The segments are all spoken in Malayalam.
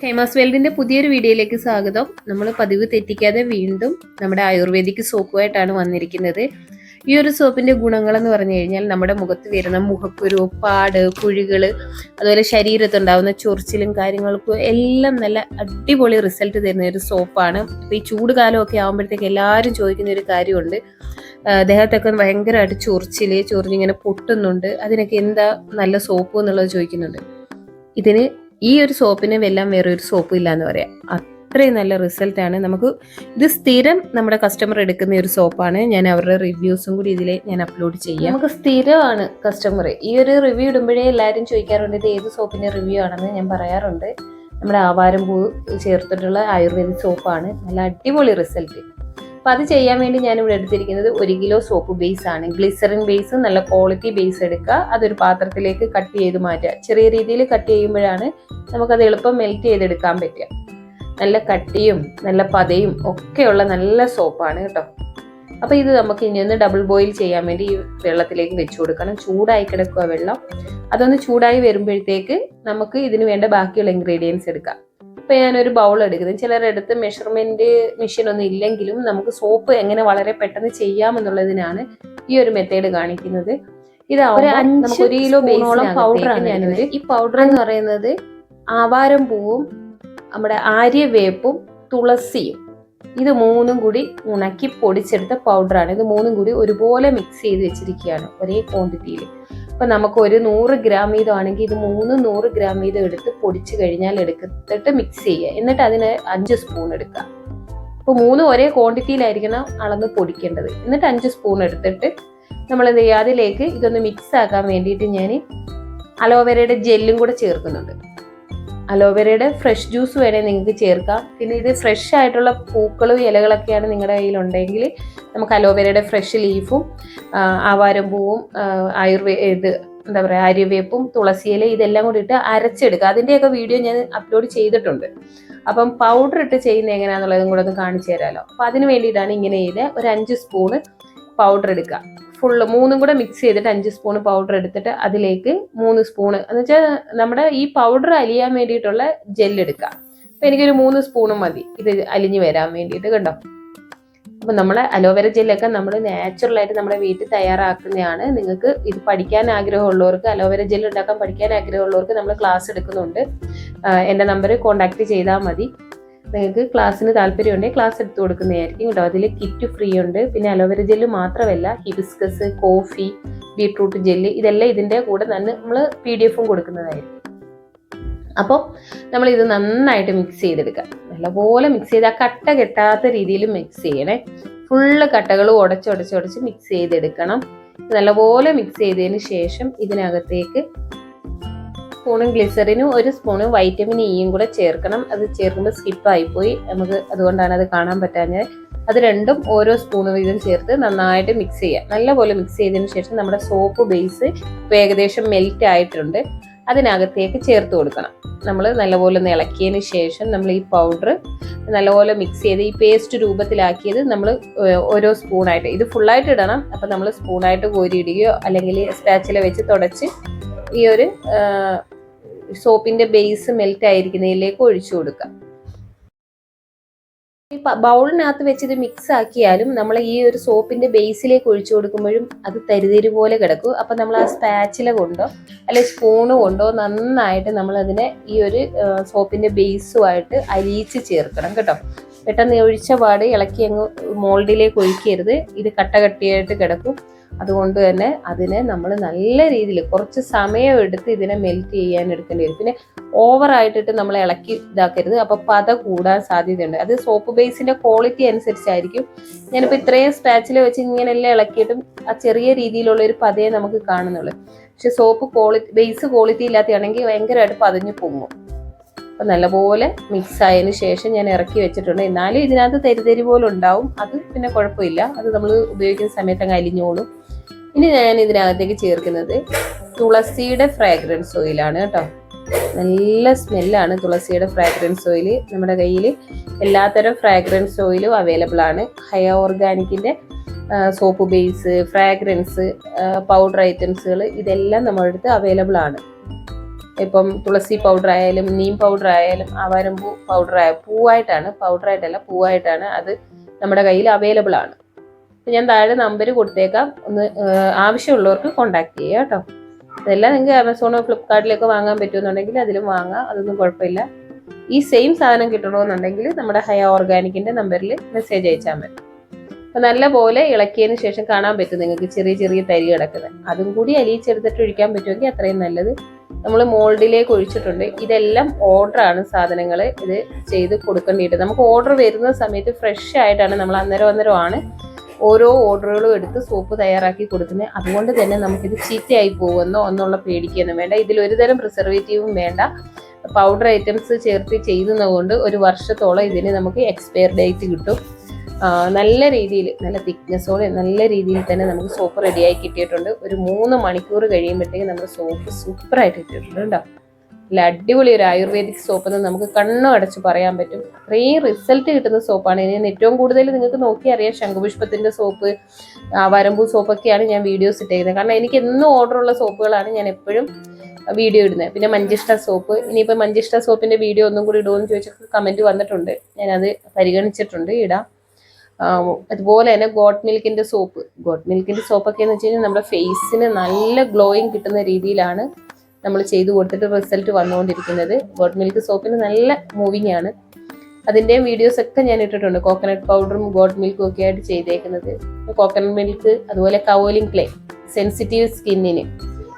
ഫേമസ് വേൾഡിന്റെ പുതിയൊരു വീഡിയോയിലേക്ക് സ്വാഗതം. നമ്മൾ പതിവ് തെറ്റിക്കാതെ വീണ്ടും നമ്മുടെ ആയുർവേദിക് സോപ്പുമായിട്ടാണ് വന്നിരിക്കുന്നത്. ഈ ഒരു സോപ്പിന്റെ ഗുണങ്ങളെന്ന് പറഞ്ഞു കഴിഞ്ഞാൽ നമ്മുടെ മുഖത്ത് വരുന്ന മുഖക്കുരു പാട് കുഴികൾ അതുപോലെ ശരീരത്തുണ്ടാവുന്ന ചൊറിച്ചിലും കാര്യങ്ങൾക്കും എല്ലാം നല്ല അടിപൊളി റിസൾട്ട് തരുന്ന ഒരു സോപ്പാണ്. ഈ ചൂട് കാലമൊക്കെ ആകുമ്പോഴത്തേക്ക് എല്ലാവരും ചോദിക്കുന്ന ഒരു കാര്യമുണ്ട്. ദേഹത്തൊക്കെ ഭയങ്കരമായിട്ട് ചൊറിച്ചിൽ ചൊറിഞ്ഞിങ്ങനെ പൊട്ടുന്നുണ്ട്. അതിനൊക്കെ എന്താ നല്ല സോപ്പ് എന്നുള്ളത് ചോദിക്കുന്നുണ്ട്. ഇതിന് ഈ ഒരു സോപ്പിന് വെല്ലാം വേറെ ഒരു സോപ്പും ഇല്ല എന്ന് പറയാം. അത്രയും നല്ല റിസൾട്ട് ആണ്. നമുക്ക് ഇത് സ്ഥിരം നമ്മുടെ കസ്റ്റമർ എടുക്കുന്ന ഒരു സോപ്പാണ്. ഞാൻ അവരുടെ റിവ്യൂസും കൂടി ഇതിൽ ഞാൻ അപ്ലോഡ് ചെയ്യാം. നമുക്ക് സ്ഥിരമാണ് കസ്റ്റമർ ഈ ഒരു റിവ്യൂ ഇടുമ്പോഴേ എല്ലാവരും ചോദിക്കാറുണ്ട് ഇത് ഏത് സോപ്പിന്റെ റിവ്യൂ ആണെന്ന്? ഞാൻ പറയാറുണ്ട്. നമ്മുടെ ആവാരം പൂ ചേർത്തിട്ടുള്ള ആയുർവേദ സോപ്പാണ്. നല്ല അടിപൊളി റിസൾട്ട് അപ്പൊ അത് ചെയ്യാൻ വേണ്ടി ഞാൻ ഇവിടെ എടുത്തിരിക്കുന്നത് ഒരു കിലോ സോപ്പ് ബേസ് ആണ്. ഗ്ലിസറിൻ ബേസ് നല്ല ക്വാളിറ്റി ബേസ് എടുക്കുക. അതൊരു പാത്രത്തിലേക്ക് കട്ട് ചെയ്ത് മാറ്റുക. ചെറിയ രീതിയിൽ കട്ട് ചെയ്യുമ്പോഴാണ് നമുക്കത് എളുപ്പം മെൽറ്റ് ചെയ്തെടുക്കാൻ പറ്റുക. നല്ല കട്ടിയും നല്ല പതയും ഒക്കെയുള്ള നല്ല സോപ്പാണ് കേട്ടോ. അപ്പൊ ഇത് നമുക്ക് ഇനി ഒന്ന് ഡബിൾ ബോയിൽ ചെയ്യാൻ വേണ്ടി ഈ വെള്ളത്തിലേക്ക് വെച്ചു കൊടുക്കണം. ചൂടായി കിടക്കുക വെള്ളം. അതൊന്ന് ചൂടായി വരുമ്പോഴത്തേക്ക് നമുക്ക് ഇതിന് വേണ്ട ബാക്കിയുള്ള ഇൻഗ്രീഡിയൻസ് എടുക്കാം. ഇപ്പൊ ഒരു ബൗൾ എടുക്കുന്നത് ചിലരെടുത്ത് മെഷർമെന്റ് മെഷീൻ ഒന്നും ഇല്ലെങ്കിലും നമുക്ക് സോപ്പ് എങ്ങനെ വളരെ പെട്ടെന്ന് ചെയ്യാമെന്നുള്ളതിനാണ് ഈ ഒരു മെത്തേഡ് കാണിക്കുന്നത്. ഇതാവുമ്പോൾ നമുക്ക് ഒരു കിലോ പൗഡറാണ് ഞാനൊരു ഈ പൗഡർ എന്ന് പറയുന്നത് ആവാരം പൂവും നമ്മുടെ ആര്യവേപ്പും തുളസിയും. ഇത് മൂന്നും കൂടി ഉണക്കി പൊടിച്ചെടുത്ത പൗഡറാണ് ഇത് മൂന്നും കൂടി ഒരുപോലെ മിക്സ് ചെയ്ത് വെച്ചിരിക്കുകയാണ്. ഒരേ ക്വാണ്ടിറ്റിയിൽ ഇപ്പൊ നമുക്ക് ഒരു നൂറ് ഗ്രാം വീതം ആണെങ്കിൽ ഇത് മൂന്ന് നൂറ് ഗ്രാം വീതം എടുത്ത് പൊടിച്ച് കഴിഞ്ഞാൽ എടുത്തിട്ട് മിക്സ് ചെയ്യുക. എന്നിട്ട് അതിന് അഞ്ച് സ്പൂൺ എടുക്കുക. അപ്പൊ മൂന്ന് ഒരേ ക്വാണ്ടിറ്റിയിലായിരിക്കണം അളന്ന് പൊടിക്കേണ്ടത്. എന്നിട്ട് അഞ്ച് സ്പൂൺ എടുത്തിട്ട് നമ്മൾ എന്ത് ചെയ്യുക? അതിലേക്ക് ഇതൊന്ന് മിക്സ് ആക്കാൻ വേണ്ടിയിട്ട് ഞാൻ അലോവേരയുടെ ജെല്ലും കൂടെ ചേർക്കുന്നുണ്ട്. അലോവേരയുടെ ഫ്രഷ് ജ്യൂസ് വേണേൽ നിങ്ങൾക്ക് ചേർക്കാം. പിന്നെ ഇത് ഫ്രഷ് ആയിട്ടുള്ള പൂക്കളും ഇലകളൊക്കെയാണ് നിങ്ങളുടെ കയ്യിലുണ്ടെങ്കിൽ നമുക്ക് അലോവേരയുടെ ഫ്രഷ് ലീഫും ആവാരം പൂവും ആയുർവേ ഇത് എന്താ പറയുക ആര്യവേപ്പും തുളസിയില ഇതെല്ലാം കൂടി ഇട്ട് അരച്ചെടുക്കുക. അതിന്റെയൊക്കെ വീഡിയോ ഞാൻ അപ്ലോഡ് ചെയ്തിട്ടുണ്ട്. അപ്പം പൗഡർ ഇട്ട് ചെയ്യുന്ന എങ്ങനെയാണെന്നുള്ളതും കൂടെ ഒന്ന് കാണിച്ചു തരാമല്ലോ അപ്പം അതിന് വേണ്ടിയിട്ടാണ് ഇങ്ങനെ ചെയ്ത് ഒരു അഞ്ച് സ്പൂണ് പൗഡർ എടുക്കുക. ഫുള്ള് മൂന്നും കൂടെ മിക്സ് ചെയ്തിട്ട് അഞ്ച് സ്പൂൺ പൗഡർ എടുത്തിട്ട് അതിലേക്ക് മൂന്ന് സ്പൂണ് എന്ന് വെച്ചാൽ നമ്മുടെ ഈ പൗഡർ അലിയാൻ വേണ്ടിയിട്ടുള്ള ജെല്ലെടുക്കുക അപ്പം എനിക്കൊരു മൂന്ന് സ്പൂണും മതി. ഇത് അലിഞ്ഞു വരാൻ വേണ്ടിയിട്ട് കണ്ടോ? അപ്പം നമ്മളെ അലോവേര ജെല്ലൊക്കെ നമ്മൾ നാച്ചുറലായിട്ട് നമ്മുടെ വീട്ടിൽ തയ്യാറാക്കുന്നതാണ്. നിങ്ങൾക്ക് ഇത് പഠിക്കാൻ ആഗ്രഹമുള്ളവർക്ക് അലോവേര ജെൽ ഉണ്ടാക്കാൻ പഠിക്കാൻ ആഗ്രഹമുള്ളവർക്ക് നമ്മൾ ക്ലാസ് എടുക്കുന്നുണ്ട്. എന്റെ നമ്പർ കോൺടാക്റ്റ് ചെയ്താൽ മതി. നിങ്ങൾക്ക് ക്ലാസ്സിന് താല്പര്യമുണ്ടെങ്കിൽ ക്ലാസ് എടുത്തു കൊടുക്കുന്നതായിരിക്കും കേട്ടോ. അതിൽ കിറ്റ് ഫ്രീ ഉണ്ട്. പിന്നെ അലോവേര ജെല്ല് മാത്രമല്ല ഹിബിസ്കസ് കോഫി ബീട്രൂട്ട് ജെല്ല് ഇതെല്ലാം ഇതിന്റെ കൂടെ തന്നെ നമ്മൾ പി ഡി എഫും കൊടുക്കുന്നതായിരിക്കും. അപ്പോൾ നമ്മൾ ഇത് നന്നായിട്ട് മിക്സ് ചെയ്തെടുക്കാം നല്ലപോലെ മിക്സ് ചെയ്ത് ആ കട്ട കെട്ടാത്ത രീതിയിൽ മിക്സ് ചെയ്യണേ. ഫുള്ള് കട്ടകൾ ഉടച്ചുടച്ചുടച്ച് മിക്സ് ചെയ്തെടുക്കണം. നല്ലപോലെ മിക്സ് ചെയ്തതിന് ശേഷം ഇതിനകത്തേക്ക് സ്പൂണും ഗ്ലിസറിനും ഒരു സ്പൂണ് വൈറ്റമിൻ ഇയും കൂടെ ചേർക്കണം. അത് ചേർക്കുമ്പോൾ സ്കിപ്പായിപ്പോയി നമുക്ക് അതുകൊണ്ടാണ് അത് കാണാൻ പറ്റാഞ്ഞത്. അത് രണ്ടും ഓരോ സ്പൂൺ വീതം ചേർത്ത് നന്നായിട്ട് മിക്സ് ചെയ്യുക നല്ലപോലെ മിക്സ് ചെയ്തതിന് ശേഷം നമ്മുടെ സോപ്പ് ബേസ് ഏകദേശം മെൽറ്റ് ആയിട്ടുണ്ട്. അതിനകത്തേക്ക് ചേർത്ത് കൊടുക്കണം. നമ്മൾ നല്ലപോലെ ഒന്ന് ഇളക്കിയതിന് ശേഷം നമ്മൾ ഈ പൗഡർ നല്ലപോലെ മിക്സ് ചെയ്ത് ഈ പേസ്റ്റ് രൂപത്തിലാക്കിയത് നമ്മൾ ഓരോ സ്പൂണായിട്ട് ഇത് ഫുള്ളായിട്ട് ഇടണം. അപ്പം നമ്മൾ സ്പൂണായിട്ട് കോരിയിടുകയോ അല്ലെങ്കിൽ സ്പാച്ചില വെച്ച് തുടച്ച് ഈ ഒരു സോപ്പിന്റെ ബേസ് മെൽറ്റ് ആയിരിക്കുന്നതിലേക്ക് ഒഴിച്ചു കൊടുക്കുക ഈ ബൗളിനകത്ത് വെച്ച് ഇത് മിക്സ് ആക്കിയാലും നമ്മൾ ഈ ഒരു സോപ്പിന്റെ ബേസിലേക്ക് ഒഴിച്ചു കൊടുക്കുമ്പോഴും അത് തരിതരി പോലെ കിടക്കും. അപ്പൊ നമ്മൾ ആ സ്പാച്ചില കൊണ്ടോ അല്ലെ സ്പൂണ് കൊണ്ടോ നന്നായിട്ട് നമ്മൾ അതിനെ ഈ ഒരു സോപ്പിന്റെ ബേസുമായിട്ട് അലിയിച്ച് ചേർക്കണം കേട്ടോ. പെട്ടെന്ന് ഒഴിച്ച പാട് ഇളക്കി അങ്ങ് മോൾഡിലേക്ക് ഒഴിക്കരുത്. ഇത് കട്ട കട്ടിയായിട്ട് കിടക്കും. അതുകൊണ്ട് തന്നെ അതിനെ നമ്മൾ നല്ല രീതിയിൽ കുറച്ച് സമയം എടുത്ത് ഇതിനെ മെൽറ്റ് ചെയ്യാൻ എടുക്കേണ്ടി വരും. പിന്നെ ഓവർ ആയിട്ടിട്ട് നമ്മൾ ഇളക്കി ഇതാക്കരുത്. അപ്പോൾ പത കൂടാൻ സാധ്യതയുണ്ട്. അത് സോപ്പ് ബേസിന്റെ ക്വാളിറ്റി അനുസരിച്ചായിരിക്കും. ഞാനിപ്പോൾ ഇത്രയും സ്പാച്ചിൽ വെച്ച് ഇങ്ങനെല്ലാം ഇളക്കിയിട്ടും ആ ചെറിയ രീതിയിലുള്ള ഒരു പതയെ നമുക്ക് കാണുന്നുള്ളൂ. പക്ഷെ സോപ്പ് ക്വാളിറ്റി ബേസ് ക്വാളിറ്റി ഇല്ലാത്തതാണെങ്കിൽ ഭയങ്കരമായിട്ട് പതഞ്ഞ് പൊങ്ങും. അപ്പം നല്ലപോലെ മിക്സ് ആയതിനു ശേഷം ഞാൻ ഇറക്കി വെച്ചിട്ടുണ്ട്. എന്നാലും ഇതിനകത്ത് തരിതരി പോലെ ഉണ്ടാവും. അത് പിന്നെ കുഴപ്പമില്ല. അത് നമ്മൾ ഉപയോഗിക്കുന്ന സമയത്ത് അങ്ങ് അലിഞ്ഞോളും. ഇനി ഞാൻ ഇതിനകത്തേക്ക് ചേർക്കുന്നത് തുളസിയുടെ ഫ്രാഗ്രൻസ് ഓയിലാണ് കേട്ടോ. നല്ല സ്മെല്ലാണ് തുളസിയുടെ ഫ്രാഗ്രൻസ് ഓയിൽ നമ്മുടെ കയ്യിൽ എല്ലാത്തരം ഫ്രാഗ്രൻസ് ഓയിലും അവൈലബിൾ ആണ്. ഹയർ ഓർഗാനിക്കിന്റെ സോപ്പ് ബേസ് ഫ്രാഗ്രൻസ് പൗഡർ ഐറ്റംസുകൾ ഇതെല്ലാം നമ്മുടെ അടുത്ത് അവൈലബിൾ ആണ്. ഇപ്പം തുളസി പൗഡർ ആയാലും നീം പൗഡർ ആയാലും ആവാരമ്പൂ പൗഡർ ആയ പൂവായിട്ടാണ് പൗഡറായിട്ടല്ല പൂവായിട്ടാണ് അത് നമ്മുടെ കയ്യിൽ അവൈലബിൾ ആണ്. ഞാൻ താഴെ നമ്പർ കൊടുത്തേക്കാം. ഒന്ന് ആവശ്യമുള്ളവർക്ക് കോൺടാക്ട് ചെയ്യുക കേട്ടോ. ഇതെല്ലാം നിങ്ങൾക്ക് ആമസോണോ ഫ്ലിപ്കാർട്ടിലൊക്കെ വാങ്ങാൻ പറ്റുമെന്നുണ്ടെങ്കിൽ അതിലും വാങ്ങാം. അതൊന്നും കുഴപ്പമില്ല. ഈ സെയിം സാധനം കിട്ടണമെന്നുണ്ടെങ്കിൽ നമ്മുടെ ഹയ ഓർഗാനിക്കിന്റെ നമ്പറിൽ മെസ്സേജ് അയച്ചാൽ മതി. അപ്പം നല്ലപോലെ ഇളക്കിയതിന് ശേഷം കാണാൻ പറ്റും നിങ്ങൾക്ക് ചെറിയ ചെറിയ തരി കിടക്കുന്നത്. അതും കൂടി അലിയിച്ചെടുത്തിട്ട് ഒഴിക്കാൻ പറ്റുമെങ്കിൽ അത്രയും നല്ലത്. നമ്മൾ മോൾഡിലേക്ക് ഒഴിച്ചിട്ടുണ്ട്. ഇതെല്ലാം ഓർഡറാണ് സാധനങ്ങൾ ഇത് ചെയ്ത് കൊടുക്കേണ്ടിയിട്ട്. നമുക്ക് ഓർഡർ വരുന്ന സമയത്ത് ഫ്രഷ് ആയിട്ടാണ് നമ്മൾ അന്നേരം അന്നേരമാണ് ഓരോ ഓർഡറുകളും എടുത്ത് സോപ്പ് തയ്യാറാക്കി കൊടുക്കുന്നത്. അതുകൊണ്ട് തന്നെ നമുക്കിത് ചീത്തയായി പോകുമെന്നോ എന്നുള്ള പേടിക്കൊന്നും വേണ്ട. ഇതിൽ ഒരുതരം പ്രിസർവേറ്റീവും വേണ്ട. പൗഡർ ഐറ്റംസ് ചേർത്ത് ചെയ്യുന്നതുകൊണ്ട് ഒരു വർഷത്തോളം ഇതിന് നമുക്ക് എക്സ്പയർ ഡേറ്റ് കിട്ടും. നല്ല രീതിയിൽ നല്ല തിക്നെസ്സോടെ നല്ല രീതിയിൽ തന്നെ നമുക്ക് സോപ്പ് റെഡിയായി കിട്ടിയിട്ടുണ്ട്. ഒരു മൂന്ന് മണിക്കൂർ കഴിയുമ്പോഴത്തേക്ക് നമ്മുടെ സോപ്പ് സൂപ്പറായിട്ട് കിട്ടിയിട്ടുണ്ട് കേട്ടോ. നല്ല അടിപൊളി ഒരു ആയുർവേദിക് സോപ്പ് എന്ന് നമുക്ക് കണ്ണും അടച്ച് പറയാൻ പറ്റും. അത്രയും റിസൾട്ട് കിട്ടുന്ന സോപ്പാണ് ഇനി ഏറ്റവും കൂടുതൽ നിങ്ങൾക്ക് നോക്കി അറിയാം ശംഖുപുഷ്പത്തിന്റെ സോപ്പ് വരമ്പൂ സോപ്പൊക്കെയാണ് ഞാൻ വീഡിയോസ് ഇട്ടേക്കുന്നത്. കാരണം എനിക്ക് എന്നും ഓർഡർ ഉള്ള സോപ്പുകളാണ് ഞാൻ എപ്പോഴും വീഡിയോ ഇടുന്നത്. പിന്നെ മഞ്ചിഷ്ട സോപ്പ് ഇനിയിപ്പോൾ മഞ്ചിഷ്ട സോപ്പിന്റെ വീഡിയോ ഒന്നും കൂടി ഇടുമെന്ന് ചോദിച്ചാൽ കമന്റ് വന്നിട്ടുണ്ട്. ഞാനത് പരിഗണിച്ചിട്ടുണ്ട് ഇടാം. അതുപോലെ തന്നെ ഗോട്ട് മിൽക്കിന്റെ സോപ്പ് ഗോട്ട് മിൽക്കിന്റെ സോപ്പൊക്കെ എന്ന് വെച്ച് കഴിഞ്ഞാൽ നമ്മുടെ ഫേസിന് നല്ല ഗ്ലോയിങ് കിട്ടുന്ന രീതിയിലാണ് നമ്മൾ ചെയ്തു കൊടുത്തിട്ട് റിസൾട്ട് വന്നുകൊണ്ടിരിക്കുന്നത്. ഗോഡ് മിൽക്ക് സോപ്പിന് നല്ല മൂവിങ് ആണ്. അതിന്റെയും വീഡിയോസ് ഒക്കെ ഞാൻ ഇട്ടിട്ടുണ്ട്. കോക്കനട്ട് പൗഡറും ഗോഡ് മിൽക്കും ഒക്കെ ആയിട്ട് ചെയ്തേക്കുന്നത്. കോക്കനട്ട് മിൽക്ക് അതുപോലെ കവോലിംഗ് ക്ലേ സെൻസിറ്റീവ് സ്കിന്നിന്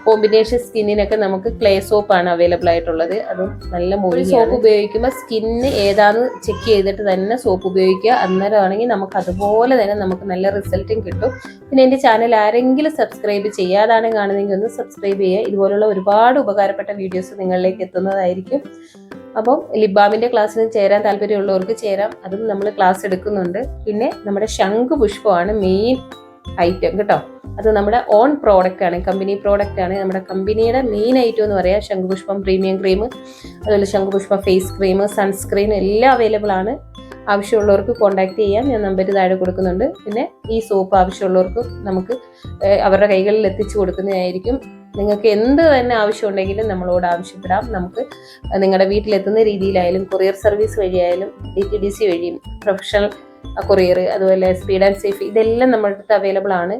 കോമ്പിനേഷൻ സ്കിന്നിനൊക്കെ നമുക്ക് ക്ലേ സോപ്പാണ് അവൈലബിൾ ആയിട്ടുള്ളത്. അതും നല്ല മൂവി സോപ്പ് ഉപയോഗിക്കുമ്പോൾ സ്കിന്ന് ഏതാന്ന് ചെക്ക് ചെയ്തിട്ട് തന്നെ സോപ്പ് ഉപയോഗിക്കുക. അന്നേരമാണെങ്കിൽ നമുക്ക് അതുപോലെ തന്നെ നമുക്ക് നല്ല റിസൾട്ടും കിട്ടും. പിന്നെ എന്റെ ചാനൽ ആരെങ്കിലും സബ്സ്ക്രൈബ് ചെയ്യാതാണ് കാണുന്നതെങ്കിൽ ഒന്ന് സബ്സ്ക്രൈബ് ചെയ്യുക. ഇതുപോലുള്ള ഒരുപാട് ഉപകാരപ്പെട്ട വീഡിയോസ് നിങ്ങളിലേക്ക് എത്തുന്നതായിരിക്കും. അപ്പം ലിബാമിന്റെ ക്ലാസ്സിന് ചേരാൻ താല്പര്യമുള്ളവർക്ക് ചേരാം. അതും നമ്മൾ ക്ലാസ് എടുക്കുന്നുണ്ട്. പിന്നെ നമ്മുടെ ശംഖ് പുഷ്പമാണ് മെയിൻ ഐറ്റം. കേട്ടോ? അത് നമ്മുടെ ഓൺ പ്രോഡക്റ്റ് ആണ് കമ്പനി പ്രോഡക്റ്റ് ആണ്. നമ്മുടെ കമ്പനിയുടെ മെയിൻ ഐറ്റം എന്ന് പറയാം ശംഖുപുഷ്പം പ്രീമിയം ക്രീം അതുപോലെ ശംഖുപുഷ്പ ഫേസ് ക്രീം സൺസ്ക്രീൻ എല്ലാം അവൈലബിൾ ആണ്. ആവശ്യമുള്ളവർക്ക് കോൺടാക്ട് ചെയ്യാം. ഞാൻ നമ്പർ താഴെ കൊടുക്കുന്നുണ്ട്. പിന്നെ ഈ സോപ്പ് ആവശ്യമുള്ളവർക്ക് നമുക്ക് അവരുടെ കൈകളിൽ എത്തിച്ചു കൊടുക്കുന്നതായിരിക്കും. നിങ്ങൾക്ക് എന്ത് തന്നെ ആവശ്യമുണ്ടെങ്കിലും നമ്മളോട് ആവശ്യപ്പെടാം. നമുക്ക് നിങ്ങളുടെ വീട്ടിലെത്തുന്ന രീതിയിലായാലും കൊറിയർ സർവീസ് വഴിയായാലും ഡി ടി ഡി സി വഴിയും പ്രൊഫഷണൽ കൊറിയർ അതുപോലെ സ്പീഡ് ആൻഡ് സേഫ് ഇതെല്ലാം നമ്മുടെ അടുത്ത് അവൈലബിൾ ആണ്.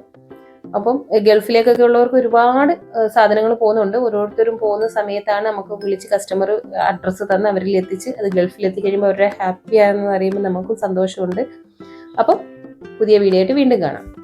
അപ്പം ഗൾഫിലേക്കൊക്കെ ഉള്ളവർക്ക് ഒരുപാട് സാധനങ്ങൾ പോകുന്നുണ്ട്. ഓരോരുത്തരും പോകുന്ന സമയത്താണ് നമുക്ക് വിളിച്ച് കസ്റ്റമർ അഡ്രസ്സ് തന്ന് അവരിൽ എത്തിച്ച് അത് ഗൾഫിൽ എത്തിക്കഴിയുമ്പോൾ അവരുടെ ഹാപ്പി ആണെന്ന് അറിയുമ്പോൾ നമുക്കും സന്തോഷമുണ്ട്. അപ്പം പുതിയ വീഡിയോ ആയിട്ട് വീണ്ടും കാണാം.